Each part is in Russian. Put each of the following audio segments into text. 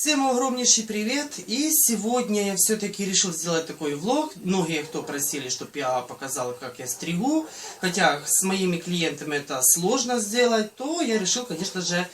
Всем огромнейший привет! И сегодня я все-таки решил сделать такой влог. Многие, кто просили, чтобы я показала, как я стригу. Хотя с моими клиентами это сложно сделать, то я решил, конечно же,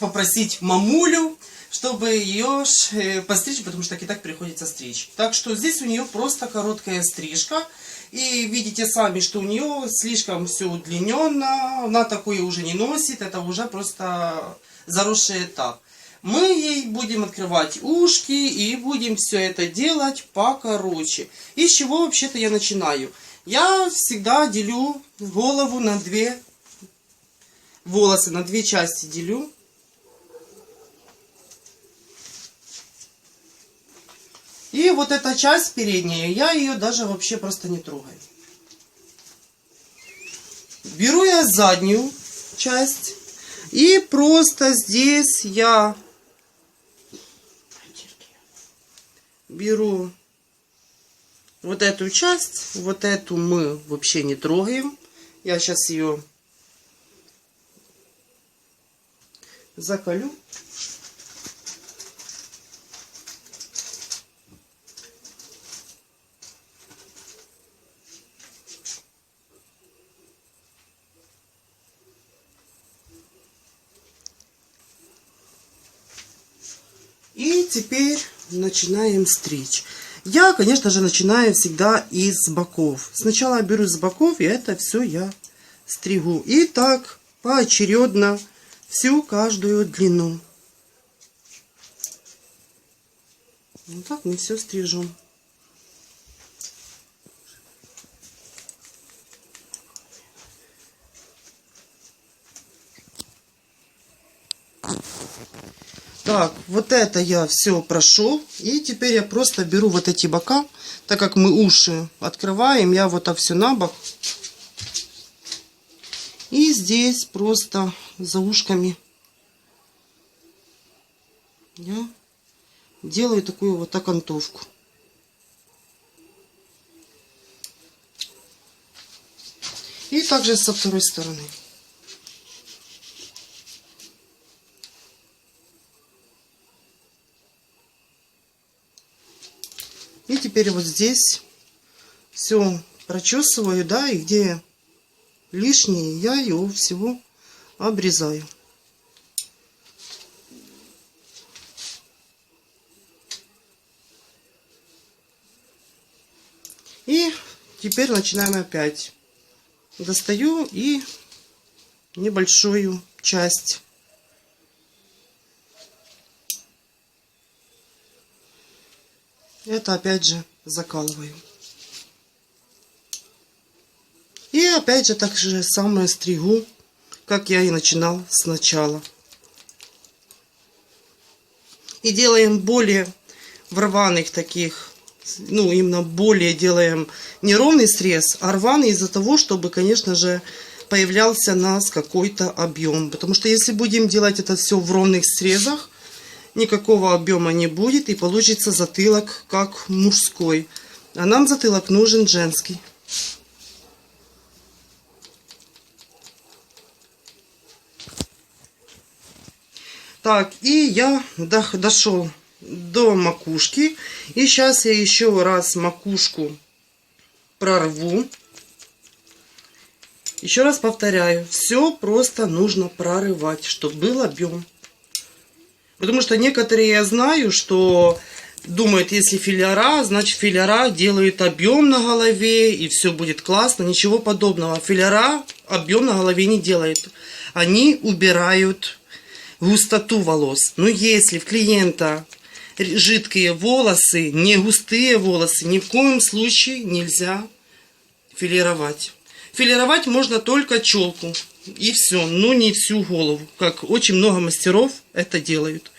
попросить мамулю, чтобы ее э, постричь, потому что так и так приходится стричь. Так что здесь у нее просто короткая стрижка. И видите сами, что у нее слишком все удлиненно, она такое уже не носит, это уже просто заросший этап. Мы ей будем открывать ушки и будем все это делать покороче. И с чего вообще-то я начинаю? Я всегда делю голову на две волосы, на две части делю. И вот эта часть передняя, я ее даже вообще просто не трогаю. Беру я заднюю часть и просто здесь я беру вот эту часть, вот эту мы вообще не трогаем. Я сейчас ее заколю. И теперь начинаем стричь. Я, конечно же, начинаю всегда из боков. Сначала беру с боков, и это все я стригу. И так поочередно всю каждую длину. Вот так мы все стрижем. Так, вот это я все прошел. И теперь я просто беру вот эти бока. Так как мы уши открываем, я вот так все на бок. И здесь просто за ушками я делаю такую вот окантовку. И также со второй стороны. И теперь вот здесь все прочесываю, да, и где лишнее, я его всего обрезаю. И теперь начинаем опять. Достаю и небольшую часть Это опять же закалываю. И опять же так же самое стригу, как я и начинал сначала. И делаем более в рваных таких, ну именно более делаем не ровный срез, а рваный из-за того, чтобы, конечно же, появлялся у нас какой-то объем. Потому что если будем делать это все в ровных срезах, никакого объема не будет и получится затылок как мужской. А нам затылок нужен женский. Так, и я дошел до макушки. И сейчас я еще раз макушку прорву. Еще раз повторяю, все просто нужно прорывать, чтобы был объем. Потому что некоторые я знаю, что думают, если филера, значит филера делают объем на голове и все будет классно. Ничего подобного. Филера объем на голове не делает. Они убирают густоту волос. Но если в клиента жидкие волосы, не густые волосы, ни в коем случае нельзя филировать. Филировать можно только челку. И все, но не всю голову, как очень много мастеров это делают.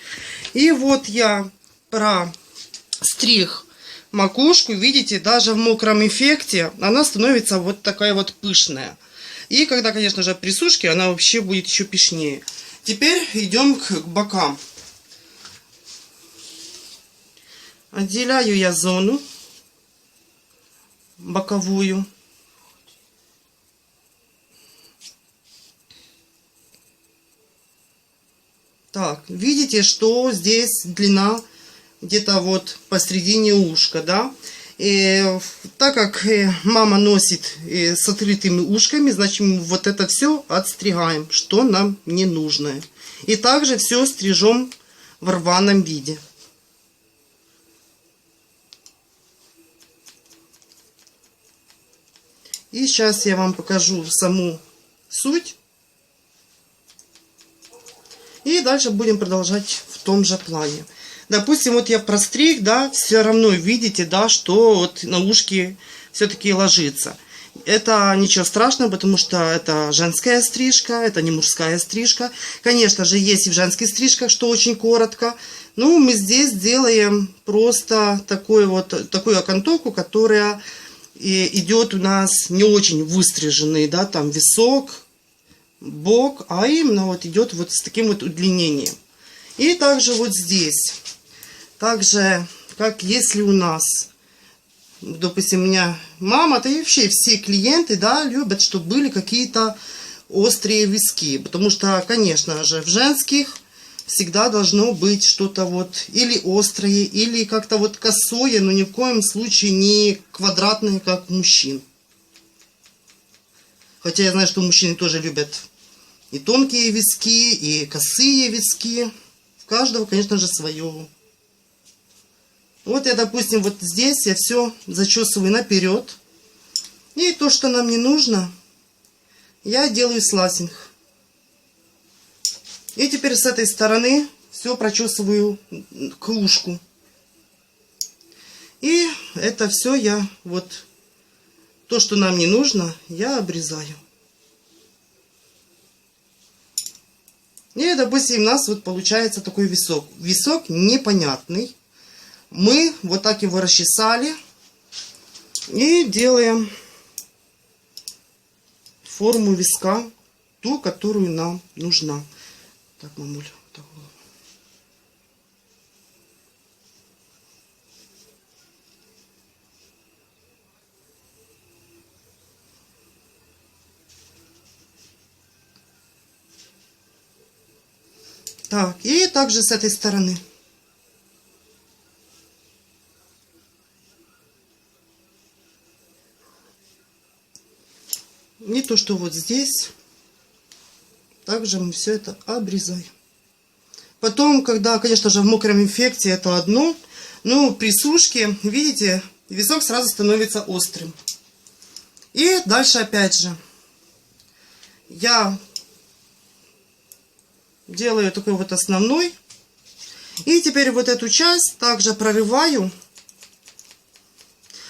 И вот я про стриг макушку, видите, даже в мокром эффекте она становится вот такая вот пышная. И когда, конечно же, при сушке она вообще будет еще пышнее. Теперь идем к бокам. Отделяю я зону боковую. Так, видите, что здесь длина где-то вот посередине ушка, да? И так как э, мама носит э, с открытыми ушками, значит вот это все отстригаем, что нам не нужно. И также все стрижем в рваном виде. И сейчас я вам покажу саму суть. И дальше будем продолжать в том же плане. Допустим, вот я простриг, да, все равно видите, да, что вот на ушки все-таки ложится. Это ничего страшного, потому что это женская стрижка, это не мужская стрижка. Конечно же, есть и в женских стрижках, что очень коротко. Ну, мы здесь делаем просто такой вот, такую окантовку, которая идет у нас не очень выстриженный, да, там висок, бок, а именно вот идет вот с таким вот удлинением. И также вот здесь, также, как если у нас, допустим, у меня мама, да и вообще все клиенты, да, любят, чтобы были какие-то острые виски, потому что, конечно же, в женских всегда должно быть что-то вот или острое, или как-то вот косое, но ни в коем случае не квадратное, как у мужчин. Хотя я знаю, что мужчины тоже любят и тонкие виски, и косые виски. У каждого, конечно же, свое. Вот я, допустим, вот здесь я все зачесываю наперед. И то, что нам не нужно, я делаю сласинг. И теперь с этой стороны все прочесываю к ушку. И это все я вот, то, что нам не нужно, я обрезаю. И, допустим, у нас вот получается такой висок. Висок непонятный. Мы вот так его расчесали. И делаем форму виска, ту, которую нам нужна. Так, мамуль, так. Так, и также с этой стороны. Не то, что вот здесь. Также мы все это обрезаем. Потом, когда, конечно же, в мокром инфекции это одно, но при сушке, видите, висок сразу становится острым. И дальше опять же, я делаю такой вот основной. И теперь вот эту часть также прорываю,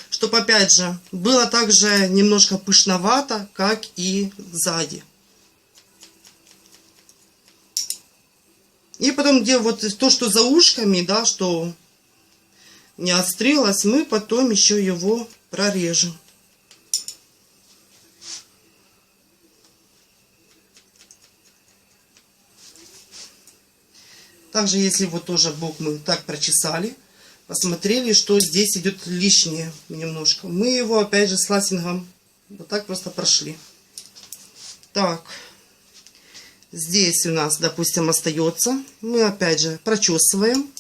чтобы опять же было также немножко пышновато, как и сзади. И потом, где вот то, что за ушками, да, что не отстрелось, мы потом еще его прорежем. Также, если вот тоже бок мы так прочесали, посмотрели, что здесь идет лишнее немножко. Мы его опять же с ласингом вот так просто прошли. Так. Здесь у нас, допустим, остается. Мы опять же прочесываем.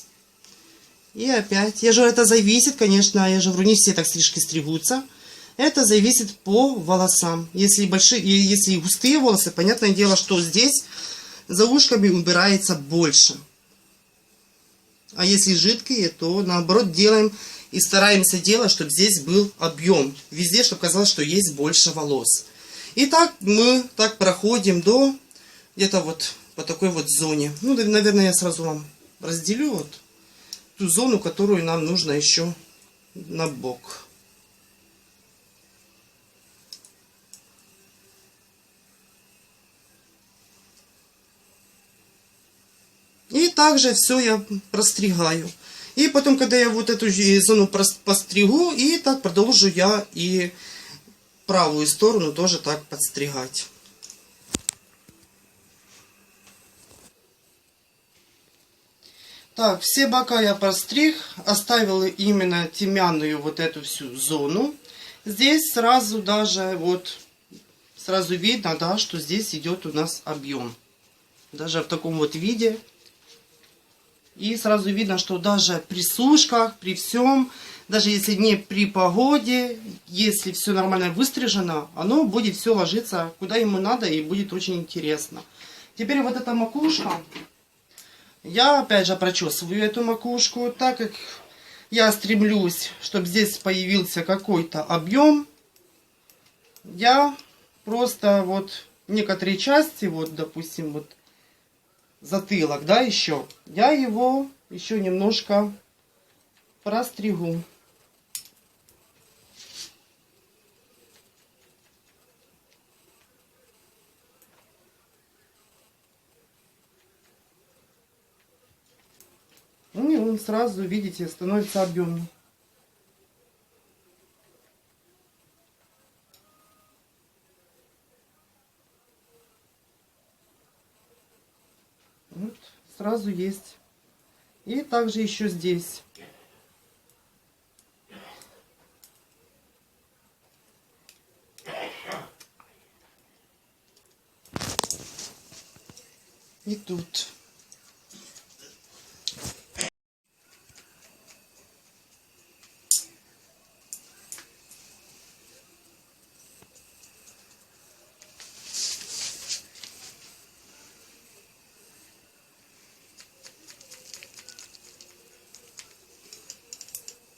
И опять. Я же это зависит, конечно, я же вру, не все так стрижки стригутся. Это зависит по волосам. Если большие, если густые волосы, понятное дело, что здесь за ушками убирается больше. А если жидкие, то наоборот делаем и стараемся делать, чтобы здесь был объем. Везде, чтобы казалось, что есть больше волос. И так мы так проходим до где-то вот по такой вот зоне. Ну, наверное, я сразу вам разделю вот ту зону, которую нам нужно еще на бок. И также все я простригаю. И потом, когда я вот эту зону постригу, и так продолжу я и правую сторону тоже так подстригать. Так, все бока я постриг, оставила именно тимянную вот эту всю зону. Здесь сразу даже вот, сразу видно, да, что здесь идет у нас объем. Даже в таком вот виде И сразу видно, что даже при сушках, при всем, даже если не при погоде, если все нормально выстрижено, оно будет все ложиться куда ему надо и будет очень интересно. Теперь вот эта макушка, я опять же прочесываю эту макушку, так как я стремлюсь, чтобы здесь появился какой-то объем, я просто вот некоторые части, вот допустим, вот затылок, да, еще, я его еще немножко простригу. Ну и он сразу, видите, становится объемнее. Вот, сразу есть. И также еще здесь. И тут.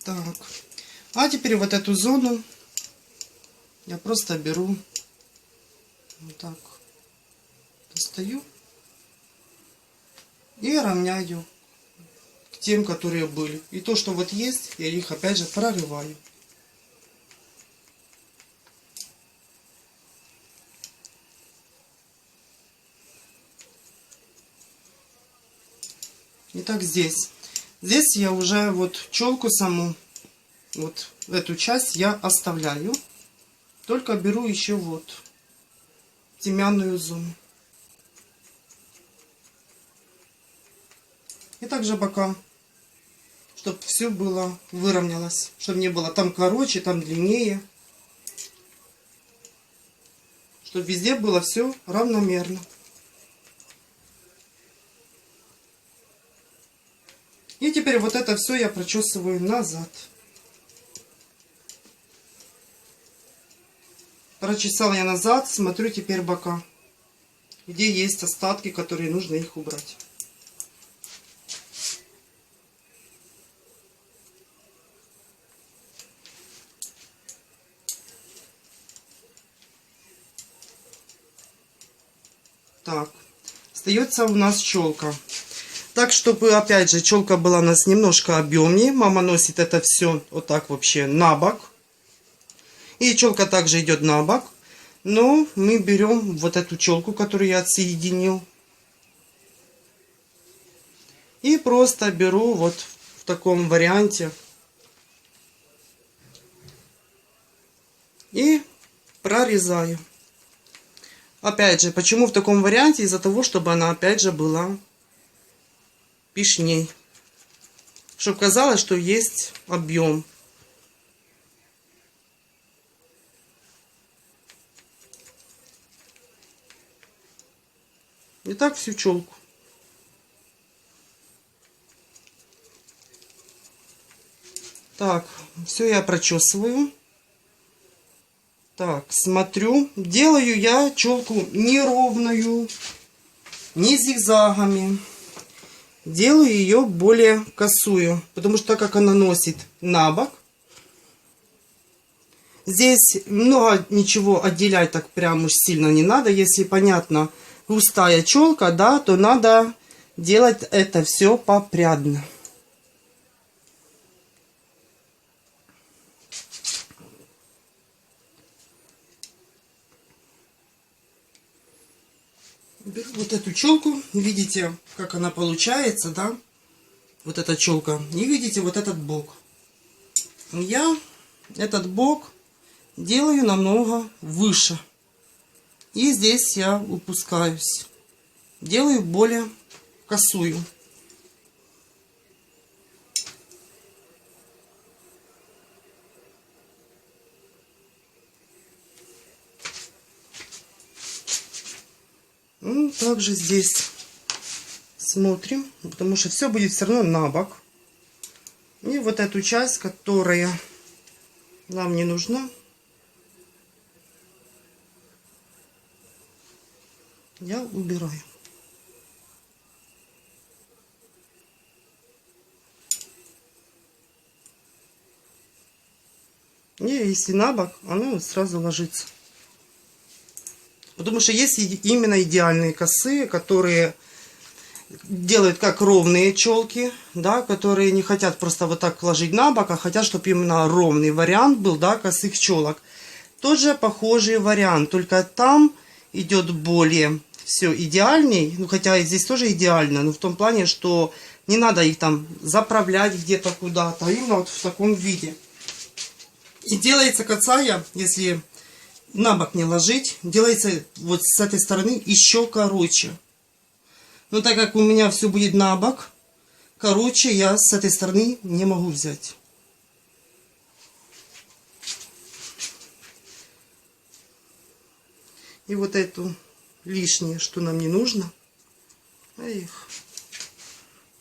Так. А теперь вот эту зону я просто беру вот так. Достаю и равняю к тем, которые были. И то, что вот есть, я их опять же прорываю. Итак, здесь. Здесь я уже вот челку саму, вот эту часть я оставляю. Только беру еще вот темянную зону. И также бока, чтобы все было выровнялось, чтобы не было там короче, там длиннее. Чтобы везде было все равномерно. И теперь вот это все я прочесываю назад. Прочесал я назад, смотрю теперь бока, где есть остатки, которые нужно их убрать. Так, остается у нас челка. Так, чтобы, опять же, челка была у нас немножко объемнее. Мама носит это все вот так вообще на бок. И челка также идет на бок. Но мы берем вот эту челку, которую я отсоединил. И просто беру вот в таком варианте. И прорезаю. Опять же, почему в таком варианте? Из-за того, чтобы она опять же была пишней. Чтобы казалось, что есть объем. И так всю челку. Так, все я прочесываю. Так, смотрю. Делаю я челку неровную, не зигзагами. Делаю ее более косую, потому что так как она носит на бок, здесь много ничего отделять так прям уж сильно не надо. Если, понятно, густая челка, да, то надо делать это все попрядно. Беру вот эту челку, видите, как она получается, да? Вот эта челка. И видите вот этот бок. Я этот бок делаю намного выше. И здесь я упускаюсь. Делаю более косую. Ну, также здесь Смотрим, потому что все будет все равно на бок. И вот эту часть, которая нам не нужна, я убираю. И если на бок, оно сразу ложится. Потому что есть именно идеальные косы, которые делают как ровные челки, да, которые не хотят просто вот так ложить на бок, а хотят, чтобы именно ровный вариант был, да, косых челок. Тоже похожий вариант, только там идет более все идеальней, ну хотя здесь тоже идеально, но в том плане, что не надо их там заправлять где-то куда-то, а именно вот в таком виде. И делается кацая, если на бок не ложить, делается вот с этой стороны еще короче. Но так как у меня все будет на бок, короче, я с этой стороны не могу взять. И вот эту лишнее, что нам не нужно, я их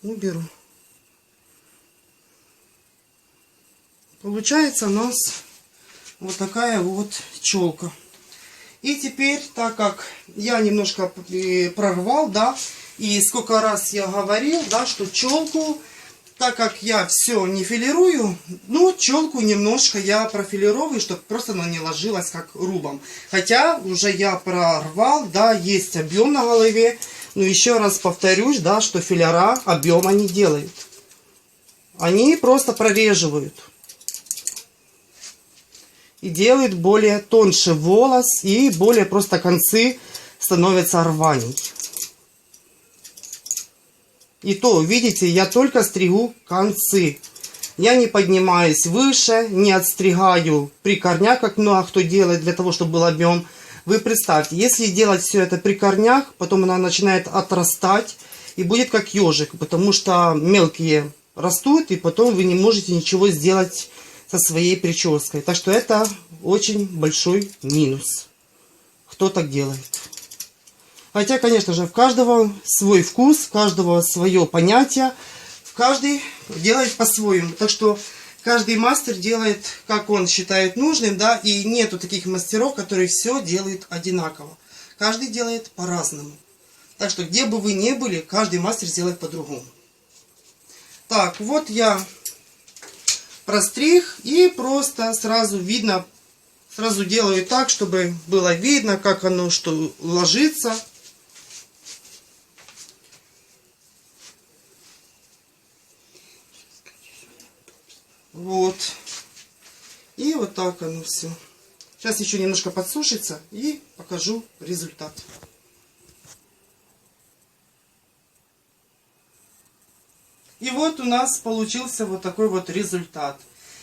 уберу. Получается у нас вот такая вот челка. И теперь, так как я немножко э, прорвал, да, и сколько раз я говорил, да, что челку, так как я все не филирую, ну, челку немножко я профилировываю, чтобы просто она не ложилась как рубом. Хотя уже я прорвал, да, есть объем на голове, но еще раз повторюсь, да, что филера объема не делают. Они просто прореживают и делает более тоньше волос и более просто концы становятся рваней. И то, видите, я только стригу концы. Я не поднимаюсь выше, не отстригаю при корнях, как много кто делает для того, чтобы был объем. Вы представьте, если делать все это при корнях, потом она начинает отрастать и будет как ежик, потому что мелкие растут, и потом вы не можете ничего сделать со своей прической. Так что это очень большой минус. Кто так делает. Хотя, конечно же, в каждого свой вкус, в каждого свое понятие. Каждый делает по-своему. Так что каждый мастер делает, как он считает нужным, да, и нету таких мастеров, которые все делают одинаково. Каждый делает по-разному. Так что, где бы вы ни были, каждый мастер сделает по-другому. Так, вот я простриг и просто сразу видно, сразу делаю так, чтобы было видно, как оно что ложится. Вот. И вот так оно все. Сейчас еще немножко подсушится и покажу результат. И вот у нас получился вот такой вот результат.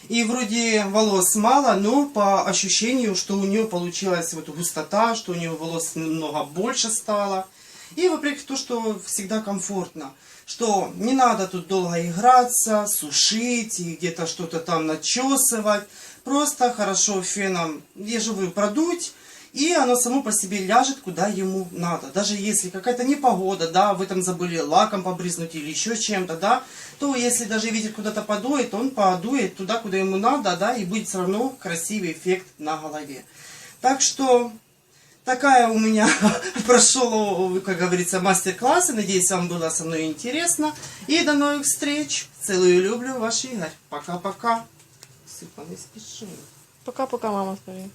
И вроде волос мало, но по ощущению, что у нее получилась вот густота, что у нее волос немного больше стало. И вопреки то, что всегда комфортно. Что не надо тут долго играться, сушить и где-то что-то там начесывать. Просто хорошо феном, говорю, продуть и оно само по себе ляжет, куда ему надо. Даже если какая-то непогода, да, вы там забыли лаком побрызнуть или еще чем-то, да, то если даже ветер куда-то подует, он подует туда, куда ему надо, да, и будет все равно красивый эффект на голове. Так что такая у меня прошел, как говорится, мастер-класс. Надеюсь, вам было со мной интересно. И до новых встреч. Целую и люблю, ваш Игорь. Пока-пока. Сыпа, не спеши. Пока-пока, мама, скажи.